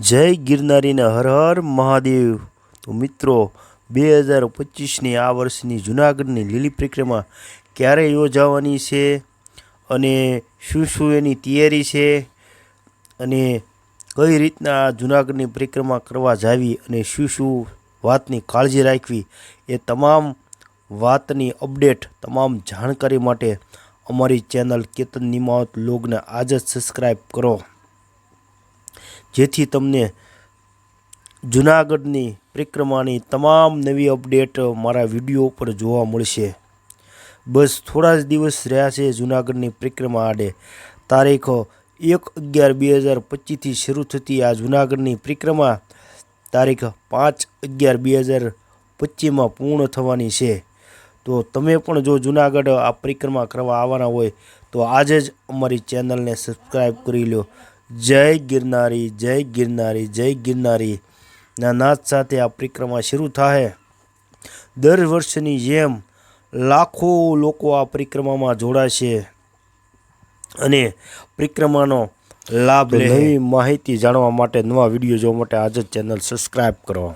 જય ગિરનારીના હર હર મહાદેવ. તો મિત્રો, બે હજાર પચીસની આ વર્ષની જુનાગઢની લીલી પરિક્રમા ક્યારે યોજાવાની છે અને શું શું એની તૈયારી છે અને કઈ રીતના આ જુનાગઢની પરિક્રમા કરવા જાવી અને શું શું વાતની કાળજી રાખવી એ તમામ વાતની અપડેટ, તમામ જાણકારી માટે અમારી ચેનલ કેતન નિમાવત લોગને આજ જ સબસ્ક્રાઈબ કરો. જેથી તમને જુનાગઢની પરિક્રમાની તમામ નવી અપડેટ મારા વીડિયો ઉપર જોવા મળશે. બસ થોડા જ દિવસ રહ્યા છે જુનાગઢની પરિક્રમા આડે. તારીખ એક અગિયાર બે હજાર પચીસથી શરૂ થતી આ જુનાગઢની પરિક્રમા તારીખ પાંચ અગિયાર બે હજાર પચીસમાં પૂર્ણ થવાની છે. તો તમે પણ જો જુનાગઢ આ પરિક્રમા કરવા આવવાના હોય તો આજે જ અમારી ચેનલને સબસ્ક્રાઈબ કરી લો. જય ગિરનારી જય ગિરનારી જય ગિરનારી. ના નાદ સાથે આ પરિક્રમા શરૂ થાય દર વર્ષની જેમ લાખો લોકો આ પરિક્રમામાં જોડાશે અને પરિક્રમાનો લાભ નવી માહિતી જાણવા માટે નવા વીડિયો જોવા માટે આજે ચેનલ સબસ્ક્રાઈબ કરો.